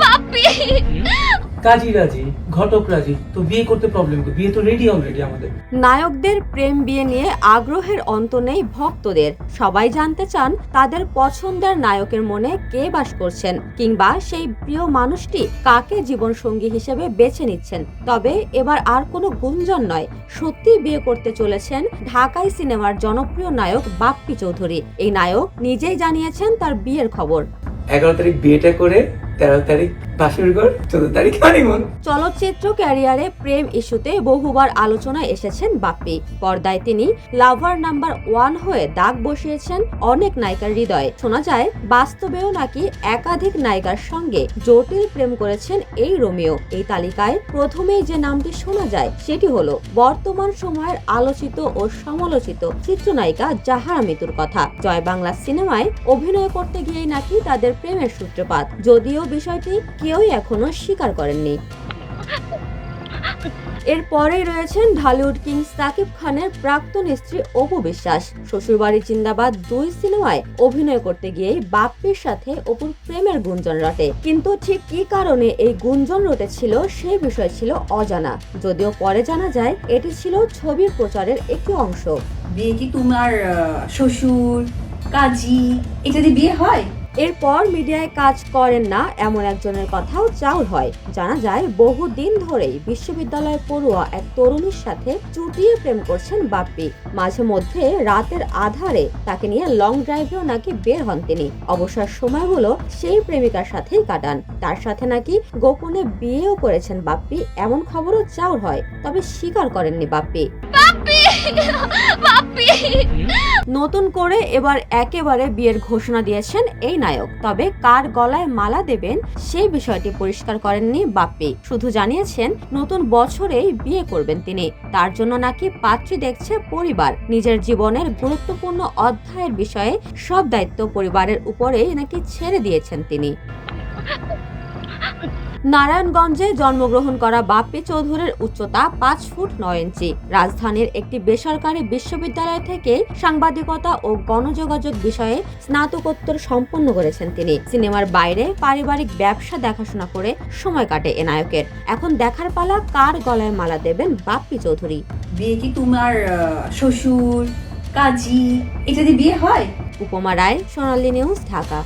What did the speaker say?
বাপ্পি কাজী রাজি ঘটক রাজি তো বিয়ে করতে প্রবলেম কি? বিয়ে তো রেডি অলরেডি আমাদের। নায়কদের প্রেম বিয়ে নিয়ে আগ্রহের অন্ত নেই ভক্তদের। সবাই জানতে চান তাদের পছন্দের নায়কের মনে কে বাস করছেন কিংবা সেই প্রিয় মানুষটি কাকে জীবন সঙ্গী হিসেবে বেছে নিচ্ছেন। তবে এবার আর কোনো গুঞ্জন নয় সত্যি বিয়ে করতে চলেছেন ঢাকাই সিনেমার জনপ্রিয় নায়ক বাপ্পি চৌধুরী। এই নায়ক নিজেই জানিয়েছেন তার বিয়ের খবর। এগারো তারিখ বিয়েটা করে তেরো তারিখ, বাসুর ঘর, চোদ্দ তারিখ হানিমুন চলচ্চিত্র ক্যারিয়ারে প্রেম ইস্যুতে বহুবার আলোচনায় এসেছেন বাপ্পি। পর্দায় তিনি লাভার নাম্বার ওয়ান হয়ে দাগ বসিয়েছেন অনেক নায়িকার হৃদয়ে। শোনা যায়, বাস্তবেও নাকি একাধিক নায়িকার সঙ্গে জটিল প্রেম করেছেন এই রোমিও। এই তালিকায় প্রথমেই যে নামটি শোনা যায়, সেটি হলো বর্তমান সময়ের আলোচিত ও সমালোচিত চিত্রনায়িকা জাহারা মিতুর কথা। জয় বাংলা সিনেমায় অভিনয় করতে গিয়েই নাকি তাদের প্রেমের সূত্রপাত। যদিও বিষয়টি কেউই এখনও স্বীকার করেননি। এরপরেই রয়েছেন ঢালিউড কিং সাকিব খানের প্রাক্তন স্ত্রী অপু বিশ্বাস। শ্বশুরবাড়ি জিন্দাবাদ দুই সিনেমায় অভিনয় করতে গিয়েই বাপ্পির সাথে অপুর প্রেমের গুঞ্জন রটে। কিন্তু ঠিক কি কারণে এই গুঞ্জন রটেছিল সেই বিষয় ছিল অজানা। যদিও পরে জানা যায়, এটি ছিল ছবির প্রচারের একটি অংশ। বিয়ে কি তোমার শ্বশুর, কাজী এটা দিয়ে বিয়ে হয়? এরপর মিডিয়ায় কাজ করেন না এমন একজনের কথাও চাউর হয়। জানা যায় বহু দিন ধরেই বিশ্ববিদ্যালয় পড়ুয়া এক তরুণীর সাথে চুটিয়ে প্রেম করছেন বাপ্পি। মাঝে মধ্যে রাতের আধারে তাকে নিয়ে লং ড্রাইভেও নাকি বের হন তিনি। অবসর সময়গুলো সেই প্রেমিকার সাথেই কাটান। তার সাথে নাকি গোপনে বিয়েও করেছেন বাপ্পি, এমন খবরও চাউর হয়। তবে স্বীকার করেননি বাপ্পি। বাপ্পি! বাপ্পি! নতুন করে এবার একেবারে বিয়ের ঘোষণা দিয়েছেন এই নায়ক। তবে কার গলায় মালা দেবেন সেই বিষয়টি পরিষ্কার করেননি বাপ্পি। শুধু জানিয়েছেন, নতুন বছরেই বিয়ে করবেন তিনি। তার জন্য নাকি পাত্রী দেখছে পরিবার। নিজের জীবনের গুরুত্বপূর্ণ অধ্যায়ের বিষয়ে সব দায়িত্ব পরিবারের উপরেই নাকি ছেড়ে দিয়েছেন তিনি। নারায়ণগঞ্জে জন্মগ্রহণ করা বাপ্পি চৌধুরীর উচ্চতা পাঁচ ফুট নয় ইঞ্চি। রাজধানীর একটি বেসরকারি বিশ্ববিদ্যালয় থেকে সাংবাদিকতা ও গণযোগাযোগ বিষয়ে স্নাতকোত্তর সম্পন্ন করেছেন তিনি। সিনেমার বাইরে পারিবারিক ব্যবসা দেখাশোনা করে সময় কাটে এ নায়কের। এখন দেখার পালা কার গলায় মালা দেবেন বাপ্পি চৌধুরী? বিয়ে কি তোমার শ্বশুর কাজী এটা দিয়ে বিয়ে হয়? উপমা রায় সোনালী নিউজ ঢাকা।